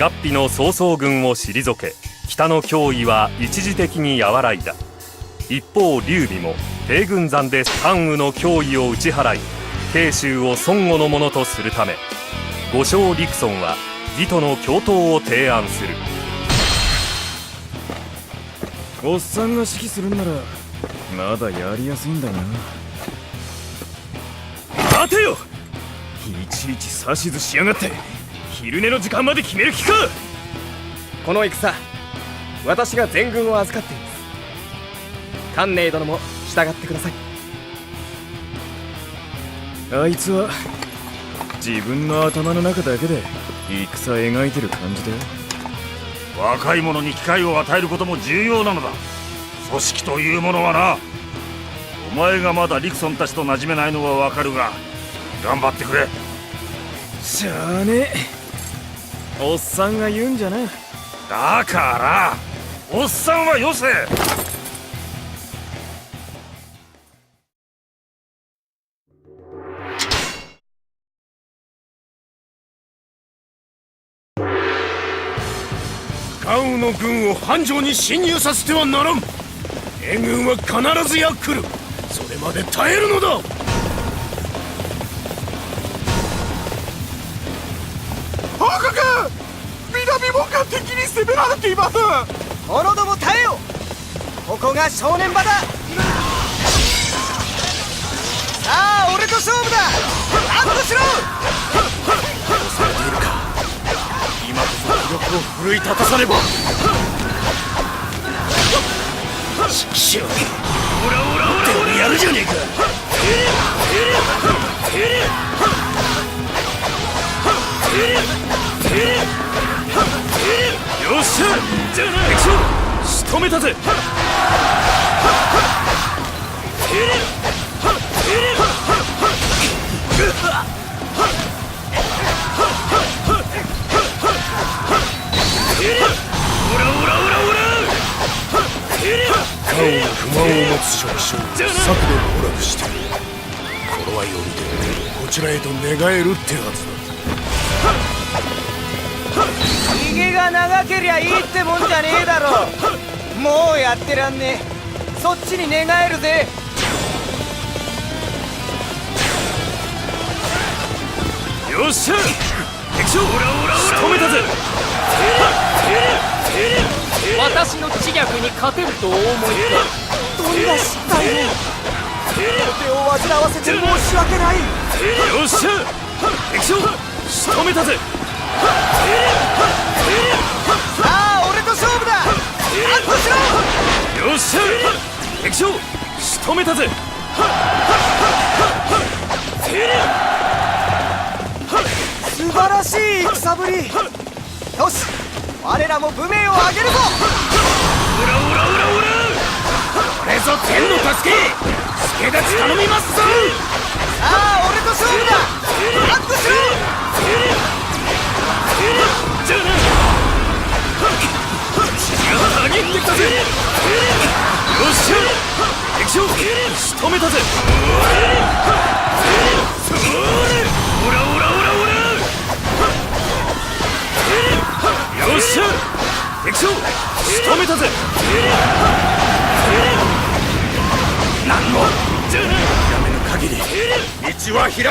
合皮の曹操軍を退け北の脅威は一時的に和らいだ。一方劉備も帝軍山で関羽の脅威を打ち払い慶州を孫悟のものとするため五将陸孫は義との共闘を提案する。おっさんが指揮するんならまだやりやすいんだがな。待てよ！いちいち指図しやがって昼寝の時間まで決める気か！この戦私が全軍を預かっています。関寧殿も従ってください。あいつは自分の頭の中だけで戦描いてる感じだよ。若い者に機会を与えることも重要なのだ。組織というものはなお前がまだリクソンたちと馴染めないのはわかるが頑張ってくれ。しゃあねえおっさんが言うんじゃなだからおっさんはよせ。関羽の軍を繁盛に侵入させてはならん。援軍は必ずや来る。それまで耐えるのだ。報告南門が敵に攻められています。者ども耐えよ。ここが正念場だ。さあ俺と勝負だ。アップしろ。今こそ記録を奮い立たさねば。しっしょオラオラオラオラやるじゃねえかじゃな敵将仕留めたぜ。関羽の不満を持つ将士を策で捕獲して頃合いを見てこちらへと寝返るってはずだ。逃げが長けりゃいいってもんじゃねえだろ。もうやってらんねえ。そっちに寝返るぜ。よっしゃ。敵将仕留めたぜ。私の知略に勝てるとお思いかどんな失態を手を煩わせて申し訳ない。よっしゃ。敵将仕留めたぜ。さあ俺と勝負だ。よっしゃ。敵将仕留めたぜ。素晴らしい戦ぶりよし我らも武名を挙げるぞオラオラオラオラこれぞ天の助け助立ち頼みますぞさあ俺と勝負だアップしろ道は開ける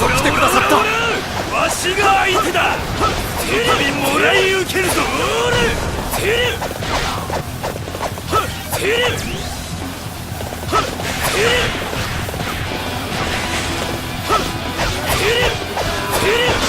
ぞ来てくださった。わしが相手だ。テレビもらい受けるぞ。テレテレオ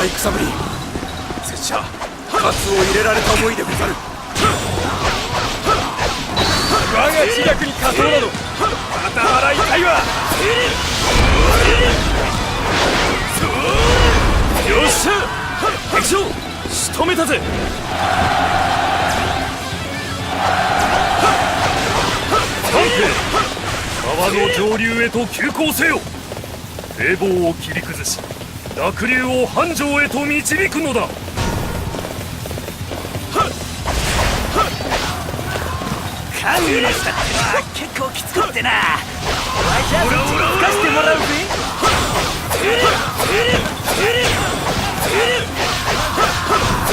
な戦ぶり拙者喝を入れられた思いでござる我が自虐に勝とうなど肩払いたいわよっしゃ敵将仕留めたぜ探偵川の上流へと急行せよ堤防を切り崩し濁流を繁盛へと導くのだ。関羽の下ってのは結構きつくってな。わしゃそっちかしてもらうぜ。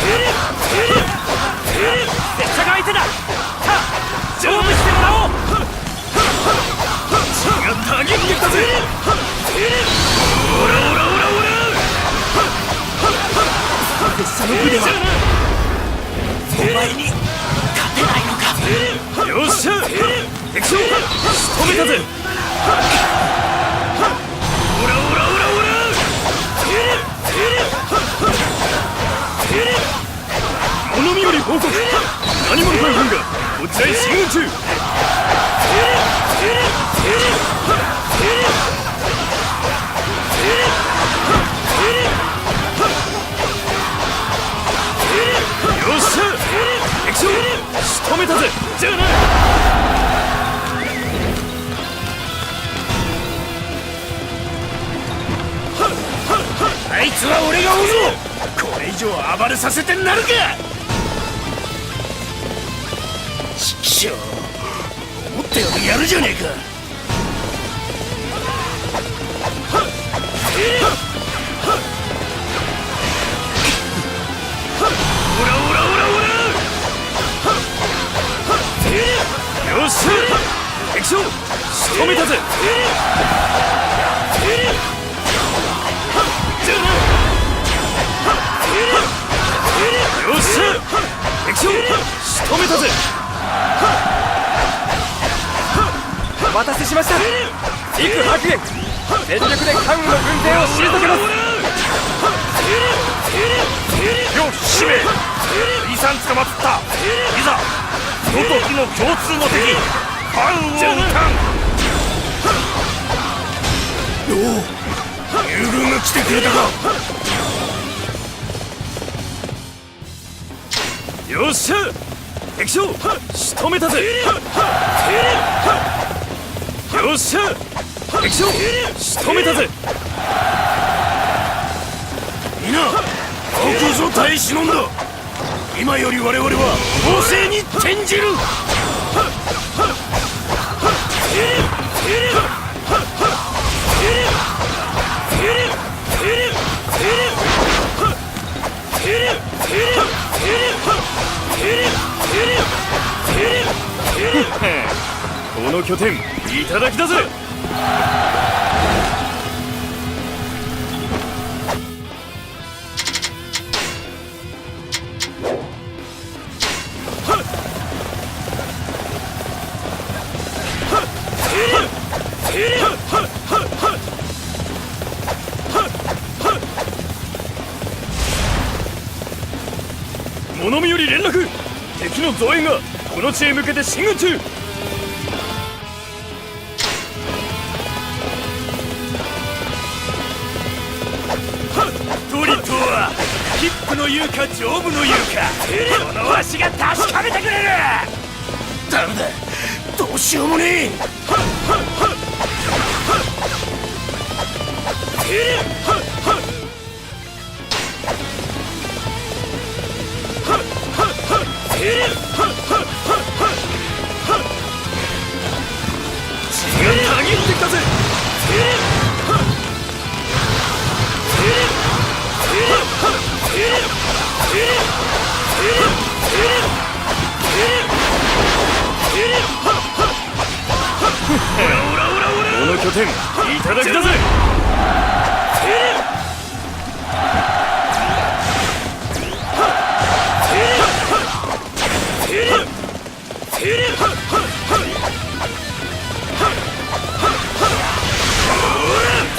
拙の部ではお前に勝てないのか？よっしゃ！敵将仕留めたぜ！オラオラオラオラ物見より報告何者か軍がこちらへ進軍中仕留めたぜじゃあなあいつは俺が追うぞ。これ以上暴れさせてなるか。ちくしょう思ったよりやるじゃねえか。オよし敵将仕留めたぜよっしゃ。敵将仕留めたぜお待たせしました陸白玄全力で関羽の軍勢を退けますよしめイさん捕まったいざの共通の敵。ファンを撃たんおお友軍が来てくれたか。よっしゃ敵将仕留めたぜ。よっしゃ敵将仕留めたぜ。皆ここぞ耐え忍んだ。今より我々は攻勢の拠点いただきだぜ物見より連絡敵の増援がこの地へ向けて進軍中このわしが確かめてくれる。ダメだどうしようもねえ。血がたぎっこの拠点いただきだぜ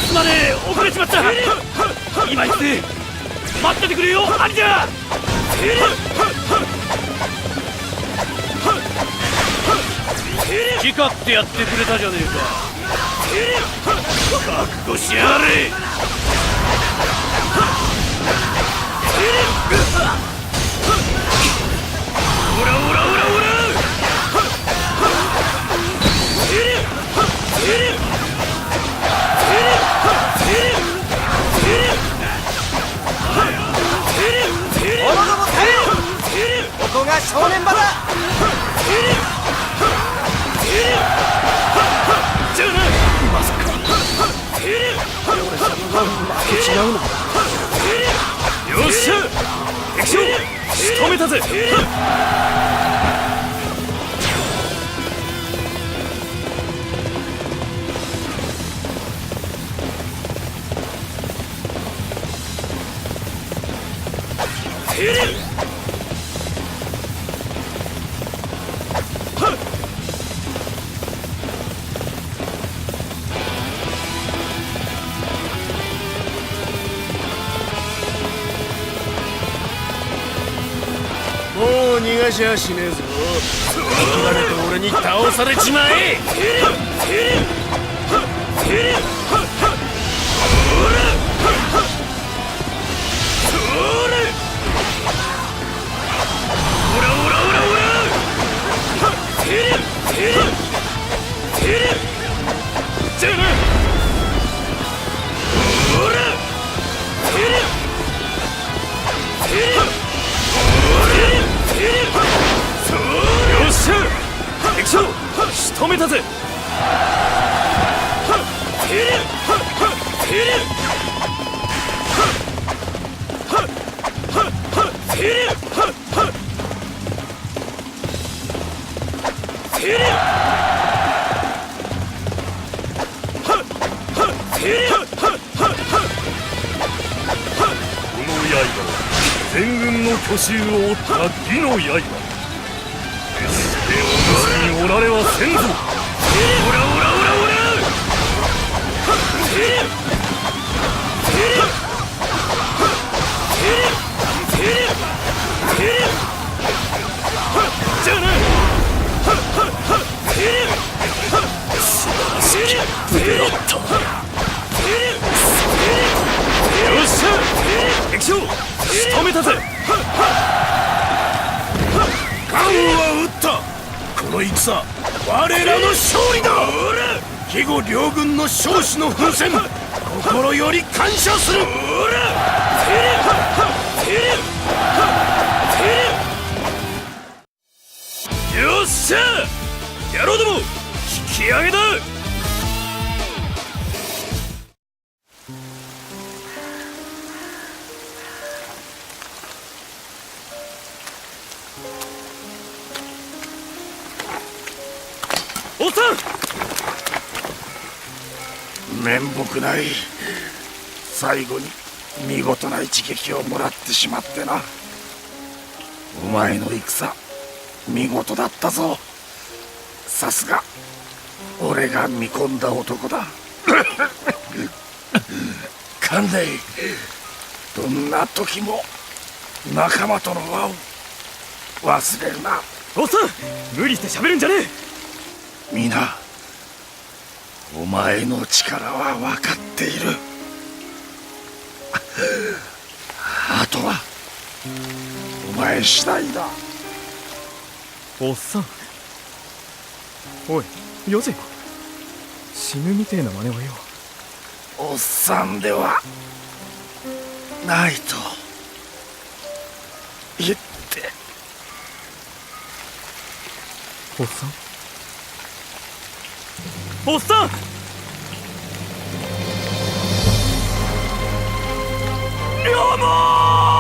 すまねえ遅れちまった。今行くぜ。待っててくれよ兄者気勝ってやってくれたじゃねえか覚悟しやがれオラオラオラオラこが正念場だ。よっしゃ。敵将仕留めたぜ。じゃしねえぞ。諦めて俺に倒されちまえ。この刃は全軍の去就を追った義の刃。決してお主におられはせんぞ肥後両軍の将士の奮戦心より感謝する。よっしゃ!野郎ども引き上げだ!面目ない。最後に見事な一撃をもらってしまってな。お前の戦見事だったぞ。さすが俺が見込んだ男だ。勘でどんな時も仲間との輪を忘れるな。おっさん無理して喋るんじゃね皆お前の力は分かっている。あとはお前次第だ。おっさん。おいよせ死ぬみてえな真似はよおっさんではないと言って。おっさんおっさんやばー